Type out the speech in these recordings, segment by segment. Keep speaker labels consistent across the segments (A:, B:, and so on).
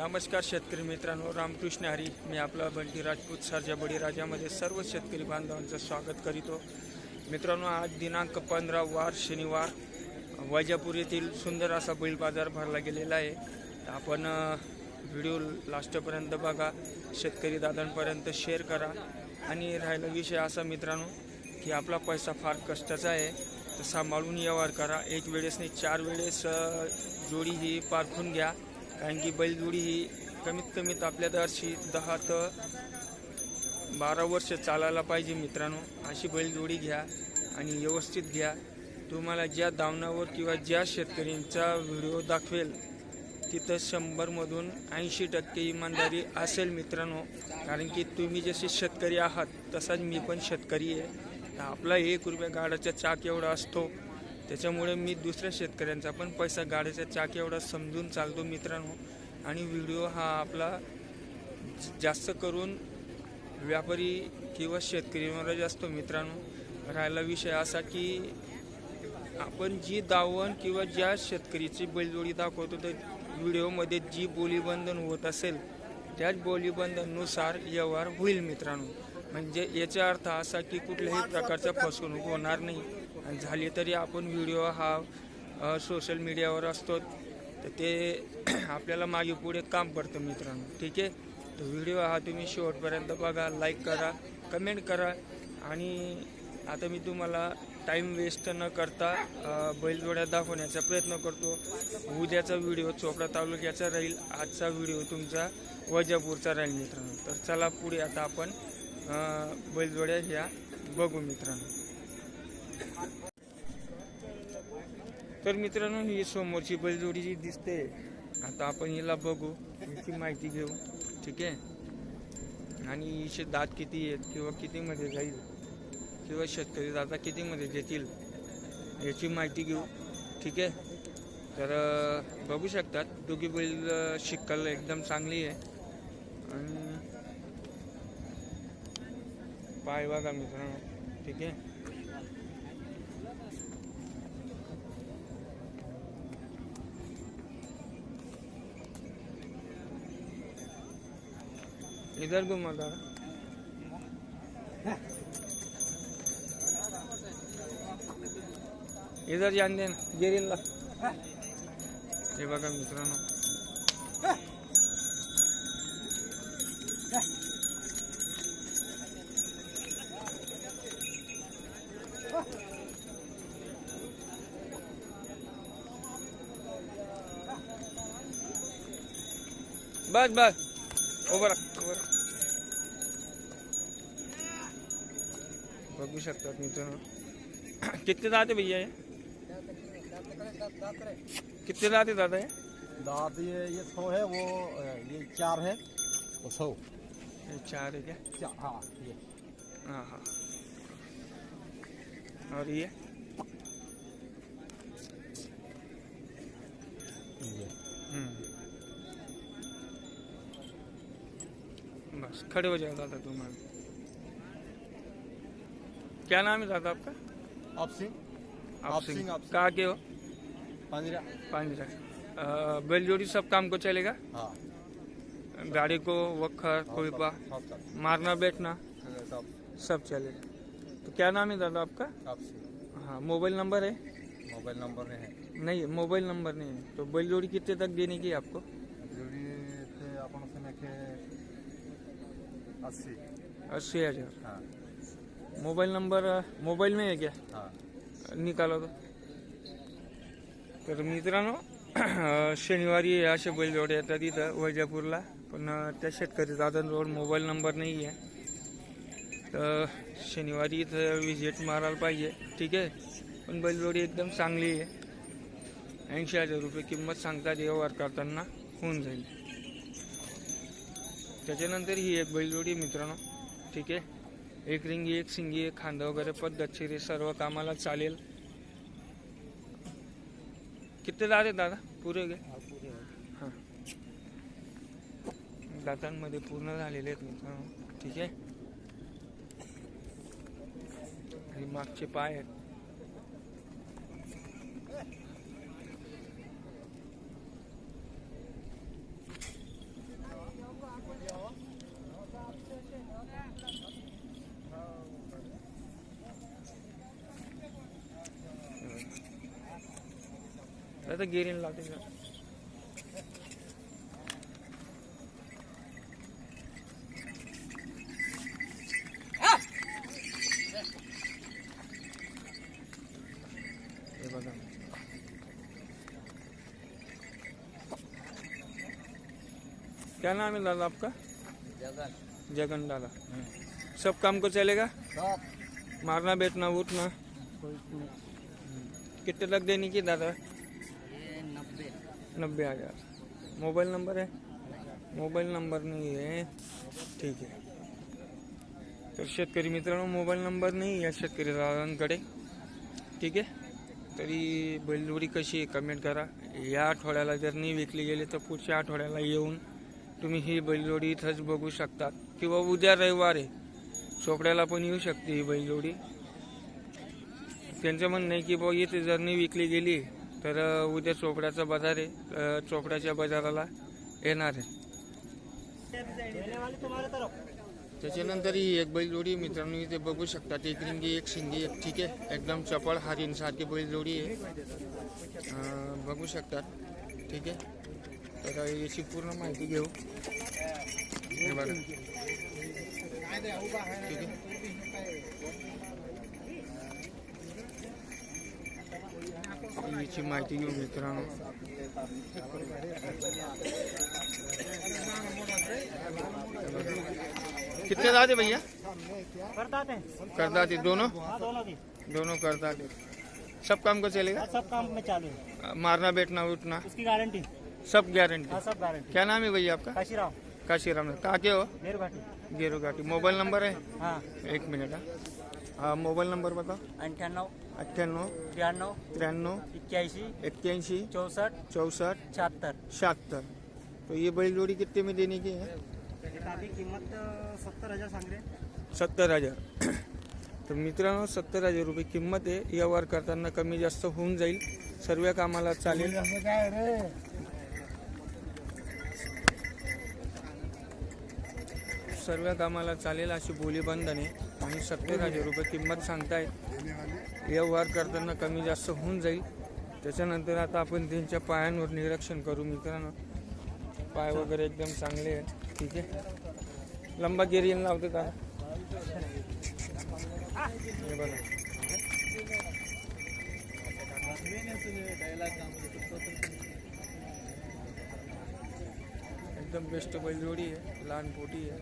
A: नमस्कार शेतकरी मित्रांनो रामकृष्ण हरी. मी आपला बंटी राजपूत सरजा बळीराजामध्ये सर्व शेतकरी बांधवांचं स्वागत करीतो. मित्रांनो आज दिनांक पंधरा वार शनिवार वैजापूर येथील सुंदर असा बैल बाजार भरला गेलेला आहे. तर आपण व्हिडिओ लास्टपर्यंत बघा शेतकरी दादांपर्यंत शेअर करा. आणि राहिला विषय असा मित्रांनो की आपला पैसा फार कष्टाचा आहे तर सांभाळून व्यवहार करा. एक वेळेस नाही चार वेळेस जोडी ही पारखून घ्या. कारण की बैलजोडी ही कमीत कमीत आपल्या दरशी दहा तर बारा वर्ष चालायला पाहिजे मित्रांनो. अशी बैलजोडी घ्या आणि व्यवस्थित घ्या. तुम्हाला ज्या दावणावर किंवा ज्या शेतकऱ्यांचा व्हिडिओ दाखवेल तिथं शंभरमधून ऐंशी टक्के इमानदारी असेल मित्रांनो. कारण की तुम्ही जसे शेतकरी आहात तसाच मी पण शेतकरी आहे. आपला एक रुपया गाडाचा चाक एवढा असतो. त्याच्यामुळे मी दुसऱ्या शेतकऱ्यांचा पण पैसा गाड्याचा चाक एवढा समजून चालतो मित्रांनो. आणि व्हिडिओ हा आपला जास्त करून व्यापारी किंवा शेतकरीवरच असतो मित्रांनो. राहिला विषय असा की आपण जी दावण किंवा ज्या शेतकरीची बैलजोडी दाखवतो तर व्हिडिओमध्ये जी बोलीबंधन होत असेल त्याच बोलीबंधनुसार व्यवहार होईल मित्रांनो. म्हणजे याचा अर्थ असा की कुठल्याही प्रकारचा फसवणूक होणार नाही. झाली तरी आपण व्हिडिओ हा सोशल मीडियावर असतो. तर ते आपल्याला मागे पुढे काम करतं मित्रांनो. ठीक आहे? तर व्हिडिओ हा तुम्ही शेवटपर्यंत बघा लाईक करा कमेंट करा. आणि आता मी तुम्हाला टाईम वेस्ट न करता बैलजोड्या दाखवण्याचा प्रयत्न करतो. उद्याचा व्हिडिओ चोपडा तालुक्याचा राहील आजचा व्हिडिओ तुमचा वजापूरचा राहील मित्रांनो. तर चला पुढे आता आपण बैलजोड्या ह्या बघू मित्रांनो. तर मित्रांनो ही समोरची बैलजोडी जी दिसते आता आपण हिला बघू हिची माहिती घेऊ. ठीक आहे? आणि हिचे दात किती आहेत किंवा कितीमध्ये जाईल किंवा शेतकरी दादा कितीमध्ये देतील याची माहिती घेऊ. ठीक आहे? तर बघू शकतात दोघी बैल अं, शिक्कल एकदम चांगली आहे. आणि पाय बघा मित्रांनो. ठीक आहे? इधर घुमा दादा इधर जान दे ना गिरीला हे बघा मित्रांनो बस बस उभं बघू शकतात मित्रांनो कितने दाते भैया ये? कितने दाते दादा है
B: दांत ये ये सौ है वो ये चार है वो सौ।
A: ये चार है क्या?
B: हाँ ये।
A: हाँ हाँ। और ये? हम्म। बस खड़े हो जाएगा दादा तुम्हारे क्या नाम है दादा आपका?
B: आप सिंह।
A: आप सिंह। कहाँ के हो?
B: पंजरा।
A: पांजरा। बैलजोड़ी सब काम को चलेगा?
B: हाँ।
A: गाड़ी को खोईपा
B: सब सब
A: मारना बैठना?
B: सब।
A: सब चलेगा। तो क्या नाम है दादा आपका?
B: आप सिंह।
A: हाँ मोबाइल नंबर है?
B: मोबाइल नंबर नहीं है।
A: नहीं मोबाइल नंबर नहीं है। तो बैलजोड़ी कितने तक देने की आपको?
B: अस्सी।
A: अस्सी हज़ार।
B: हाँ।
A: मोबाइल नंबर मोबाईल में आहे क्या?
B: हाँ.
A: निकाला तो तर मित्रांनो शनिवारी असे बैलजोडे येतात इथं वैजापूरला. पण त्या शेतकरी दादांजवळ मोबाईल नंबर नाही आहे. तर शनिवारी इथं विजिट मारायला पाहिजे. ठीक आहे? पण बैलजोडी एकदम चांगली आहे. ऐंशी हजार रुपये किंमत सांगतात व्यवहार करताना. होऊन जाईल. त्याच्यानंतर ही एक बैलजोडी आहे मित्रांनो. ठीक आहे? एक रिंगी एक सिंगी एक खांदा वगैरे पद्धतशीर सर्व कामाला चालेल. किती दात आहे दादा? पुरे गे हां दातांमध्ये पूर्ण झालेले आहेत मित्रांनो. ठीक आहे? मागचे पाय आहेत. तर गिरीन लावते. हे। बघा। क्या नाम है दादा आपका?
B: जगन।
A: जगन दादा सब काम को चलेगा? मारना बैठना उठना। कितने तक देने की दादा?
B: नब्बे
A: हजार। मोबाईल नंबर आहे मोबाईल नंबर नाही आहे ठीक आहे तर शेतकरी मित्रांनो मोबाईल नंबर नाही आहे शेतकरी दादांकडे। ठीक आहे तरी बैलजोडी कशी आहे? कमेंट करा. या आठवड्याला जर नाही विकली गेली तर पुढच्या आठवड्याला येऊन तुम्ही ही बैलजोडी इथंच बघू शकता किंवा उद्या रविवार आहे. चोपड्याला पण येऊ शकते ही बैलजोडी. त्यांचं म्हणणं आहे की बुवा इथे जर नाही विकली गेली तर उद्या चोपड्याचा बाजार आहे. चोपड्याच्या बाजाराला येणार आहे. त्याच्यानंतर ही एक बैलजोडी मित्रांनो इथे बघू शकतात एक रिंगी एक शिंगी एक ठीक आहे. एकदम चपळ हरिण सारखी बैलजोडी आहे. बघू शकतात ठीक आहे. तर याची पूर्ण माहिती घेऊ. हे बघा. ठीक आहे. याची माहिती घेऊ मित्रांनो कितने दादे भैया
C: करता थे
A: करदा थे दोनों
C: दोनों
A: दोनों करदा थे सब काम को चलेगा
C: सब काम में चालू है
A: मारना बैठना उठना
C: उसकी गारंटी
A: सब गारंटी
C: हाँ सब गारंटी
A: क्या नाम है भैया आपका
C: काशीराव
A: काशीराम कहाँ के हो
C: मेरू घाटी
A: गेरो घाटी मोबाइल नंबर है
C: हाँ.
A: एक मिनट हाँ. हाँ मोबाइल नंबर बताओ
C: अंठानव
A: अठ्ठ्याण्णव
C: त्र्याण्णव
A: त्र्याण्णव
C: इक्यासी
A: एक्क्याऐंशी
C: चौसठ
A: चौसठ
C: छिहत्तर
A: शहात्तर. तो ये बैल जोड़ी कितने में देने की है?
C: किंमत सत्तर हजार सांग रहे
A: सत्तर हजार. तर मित्रांनो सत्तर हजार रुपये किंमत आहे. व्यवहार करताना कमी जास्त होऊन जाईल. सर्व कामाला चालेल. सर्व कामाला चालेल अशी बोली बंधने आणि सत्तर हजार रुपये किंमत सांगताय. व्यवहार करताना कमी जास्त होऊन जाईल. त्याच्यानंतर आता आपण त्यांच्या पायांवर निरीक्षण करू मित्रांनो. पाय वगैरे एकदम चांगले आहेत. ठीक आहे. लंबा गिरीन लावते का? हे बघा. एकदम बेस्ट बैलजोडी आहे. लहान पोटी आहे.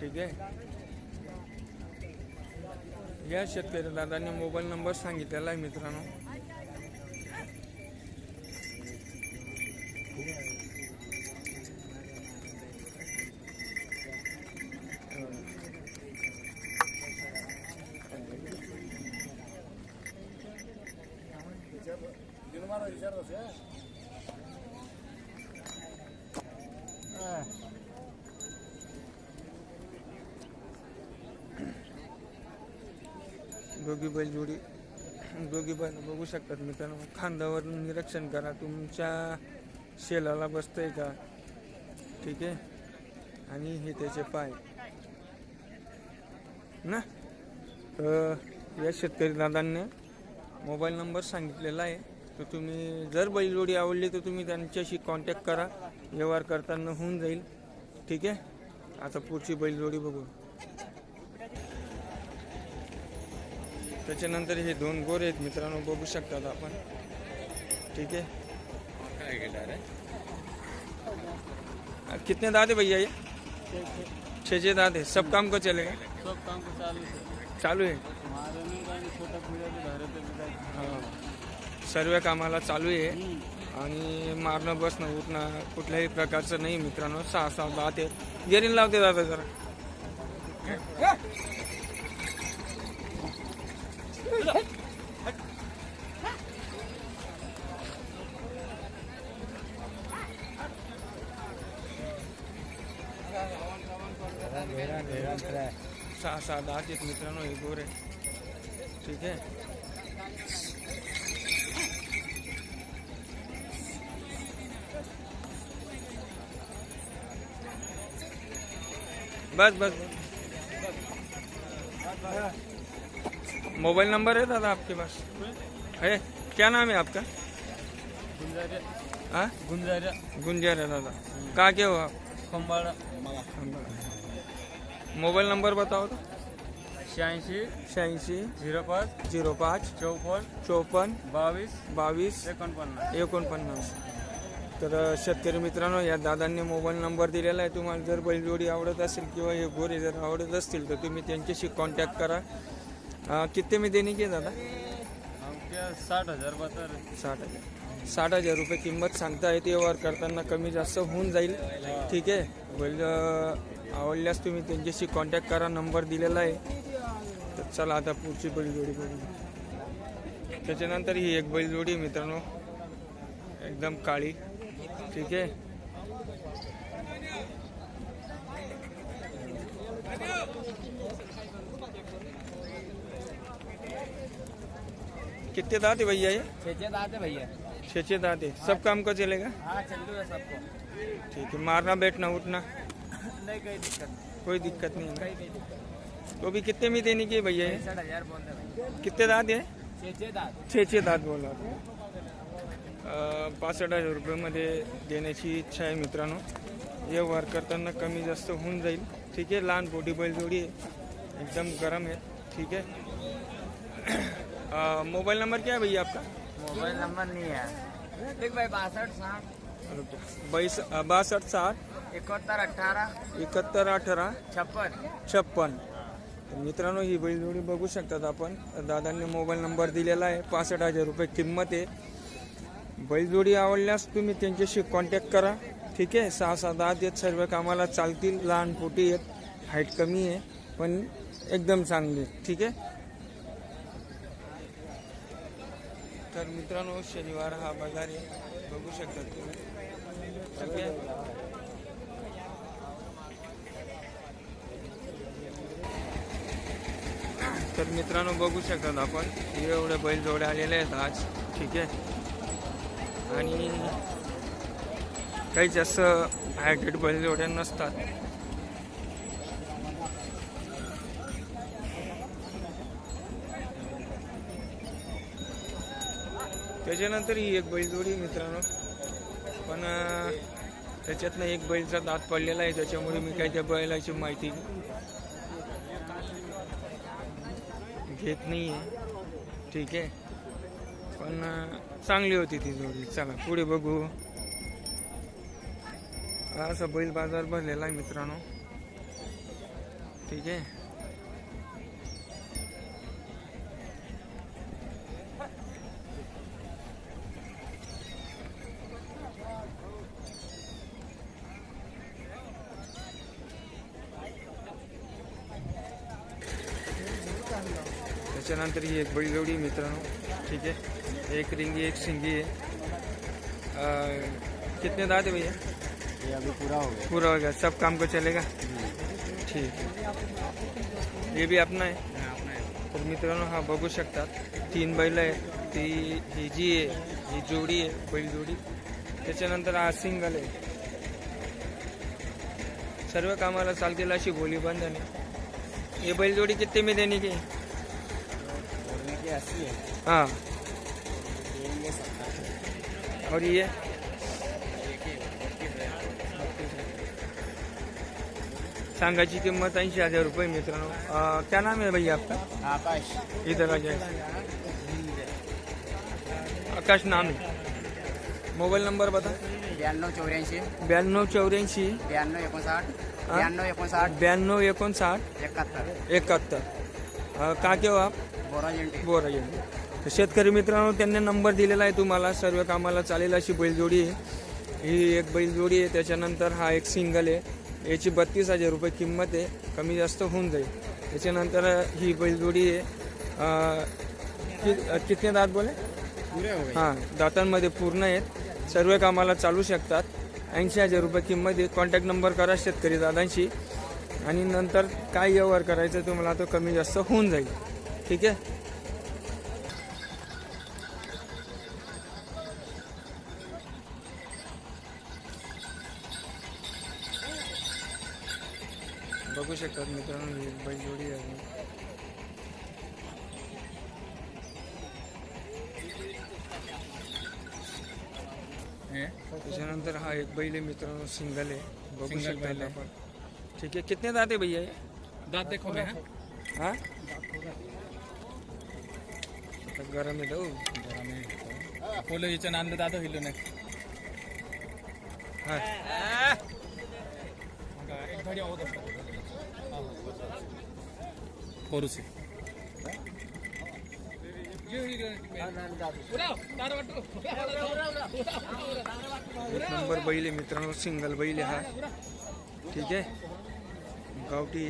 A: ठीक आहे. या शेतकरी दादांनी मोबाईल नंबर सांगितलेला आहे मित्रांनो. दोघी बैल जोडी दोघी बैल बघू शकतात मित्रांनो. खांद्यावर निरीक्षण करा. तुमच्या शेलाला बसतंय का? ठीक आहे? आणि हे त्याचे पाय. ना? तर या शेतकरी दादांनी मोबाईल नंबर सांगितलेला आहे. तर तुम्ही जर बैलजोडी आवडली तर तुम्ही त्यांच्याशी कॉन्टॅक्ट करा. व्यवहार करताना होऊन जाईल. ठीक आहे? आता पुढची बैलजोडी बघू. त्याच्यानंतर हे दोन गोरे आहेत मित्रांनो बघू शकतात आपण. ठीक है आ, कितने दादे भैया ये? छः छः दादे सब काम को चलेगा
C: सब काम को चालू है।
A: चालू आहे हा. सर्व कामाला चालू आहे आणि मारणं बसणं उठणं कुठल्याही प्रकारचं नाही मित्रांनो. सहा सहा दात आहे गेरीन लावते दादा जरा. मित्रांनो हे गोरे ठीक आहे? बस बस मोबाइल नंबर है दादा आपके पास? है? क्या नाम है आपका?
C: गुंजारे।
A: हाँ?
C: गुंजारे।
A: गुंजर है दादा। कहाँ के हो आप?
C: खंबाळा।
A: मोबाईल नंबर बताओ तो।
C: शहाऐंशी
A: शहाऐंशी
C: झिरो पाच
A: झिरो पाच
C: चौपन्न
A: चोपन्न
C: बावीस
A: बावीस
C: एकोणपन्नास.
A: एकोणपन्नास. तर शेतकरी मित्रांनो या दादांनी मोबाईल नंबर दिलेला आहे. तुम्हाला जर बैलजोडी आवडत असेल किंवा हे गोरे जर आवडत असतील तर तुम्ही त्यांच्याशी कॉन्टॅक्ट करा. अ, किती मी देणे की दादा?
C: आमच्या साठ हजार बतर
A: साठ हजार. साठ हजार रुपये किंमत सांगता येते व्यवहार करताना कमी जास्त होऊन जाईल. ठीक आहे? बैल अ, आवडल्यास तुम्ही त्यांच्याशी कॉन्टॅक्ट करा. नंबर दिलेला आहे. तर चला आता पुढची बैलजोडी बघू त्याच्यानंतर ही एक बैलजोडी मित्रांनो. एकदम काळी. ठीक आहे? कितने दांत है भैया ये
C: छेचे दाते भैया.
A: छः छः दांत है सब काम का? चलेगा
C: हाँ चल सबको.
A: ठीक है मारना बैठना उठना.
C: नहीं कोई दिक्कत
A: कोई दिक्कत नहीं है तो भी कितने में देने की भैया ये?
C: बोल रहे
A: कितने दांत है? छे छे दात बोला पासष्ट हज़ार रुपयामध्ये देण्याची इच्छा आहे मित्रांनो। व्यवहार करताना कमी जास्त होऊन जाईल ठीक आहे? लहान पोटी बैलजोडी आहे एकदम गरम आहे ठीक है मोबाइल नंबर क्या है भैया आपका?
C: मोबाइल नंबर नहीं है। देख भाई बासठ साठ।
A: बाईस बासष्ट साठ।
C: इकहत्तर अठारह।
A: एकाहत्तर अठरा
C: छप्पन।
A: छप्पन। तर मित्रांनो ही बैलजोडी बघू शकतात आपण. दादांनी मोबाईल नंबर दिलेला आहे. पासष्ट हजार रुपये किंमत आहे. बैलजोडी आवडल्यास तुम्ही त्यांच्याशी कॉन्टॅक्ट करा. ठीक आहे? सहा सहा दहा देत सर्व कामाला चालतील. लहान पोटी आहेत. हाईट कमी आहे. पण एकदम चांगली आहे. ठीक आहे? तर मित्रांनो शनिवार हा बाजार आहे. बघू शकतात तुम्ही. तर मित्रांनो बघू शकतात आपण. एवढे बैल जोडे आलेले आहेत आज. ठीक आहे. आणि काही जास्त हायड्रेट बैल जोड्या नसतात. त्याच्यानंतर ही एक बैलजोडी मित्रांनो. पण त्याच्यातनं एक बैलचा दात पडलेला आहे. त्याच्यामुळे मी काही त्या बैलाची माहिती घेत नाही आहे ठीक आहे. पण चांगली होती ती जोडी. चला पुढे बघू. असा बैल बाजार भरलेला आहे मित्रांनो. ठीक आहे. त्याच्यानंतर ही एक बैलजोडी मित्रांनो. ठीक है एक रिंगी एक सिंगी है अ, कितने दांत है भैया?
B: ये अभी पूरा हो गया.
A: पूरा हो गया. सब काम को चलेगा? ठीक है. ये भी अपना है? तर मित्रांनो हा बघू शकतात तीन बैल आहे. ती ही जी आहे ही जोडी आहे बैल जोडी. त्याच्यानंतर हा सिंगल आहे. सर्व कामाला चालतील अशी बोली बंधन आहे. ये बैलजोडी कितने में
B: बोलने की? अस्सी है
A: हाँ और ये सांगाची किंमत ऐंशी हजार रुपये मित्रांनो. क्या नाम है भैया आपका?
B: आकाश.
A: इधर आ जाए आकाश नाम है. मोबाईल नंबर बता.
C: ब्याण्णव चौऱ्याऐंशी.
A: ब्याण्णव चौऱ्याऐंशी.
C: ब्याण्णव एकोणसाठ.
A: हा?
C: ब्याण्णव एकोणसाठ.
A: ब्याण्णव एकोणसाठ.
C: एकाहत्तर.
A: के हो आप? बोर तर शेतकरी मित्रांनो त्यांनी नंबर दिलेला आहे तुम्हाला. सर्व कामाला चालेल अशी बैलजोडी आहे. ही एक बैलजोडी आहे. त्याच्यानंतर हा एक सिंगल आहे. याची बत्तीस हजार रुपये किंमत आहे. कमी जास्त होऊन जाईल. त्याच्यानंतर ही बैलजोडी आहे. कितने दात बोले?
B: पूरे हो
A: हां दातांमध्ये पूर्ण आहेत. सर्व कामाला चालू शकतात. ऐंशी हजार रुपये किंमत आहे. कॉन्टॅक्ट नंबर करा शेतकरी दादांशी. आणि नंतर काय व्यवहार करायचा तुम्हाला तो कमी जास्त होऊन जाईल. ठीक है? बघू शकतात मित्रांनो ही बैलजोडी आहे. त्याच्यानंतर हा एक बैल आहे मित्रांनो सिंगल आहे. बघू
D: Single
A: शकता आपण. ठीक आहे कितने दाते भैया ये
D: दांत में है?
A: हाँ आता गरम आहे तो.
D: पोलो हिच्या नांद दादा हिलो नाही. एक गाडी
A: नंबर बैल आहे मित्रांनो सिंगल बैल हा. ठीक आहे? गावठी.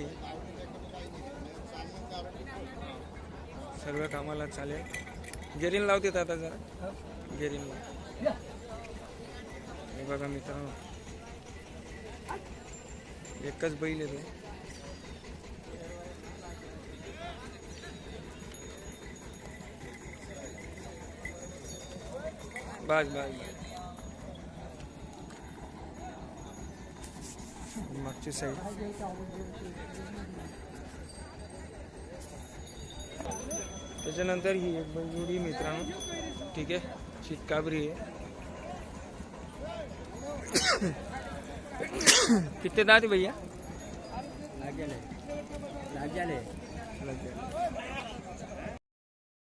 A: सर्व कामाला चालेल. गेरीन लावते आता जरा. गेरीन लाव. हे बघा मित्रांनो. एकच बैल आहे तो. बस बस मागची साईड त्याच्यानंतर ही एक बैलजोडी मित्रांनो. ठीक आहे? चितकाबरी आहे. कितने दाते भैया?
C: लागेले. लागेले.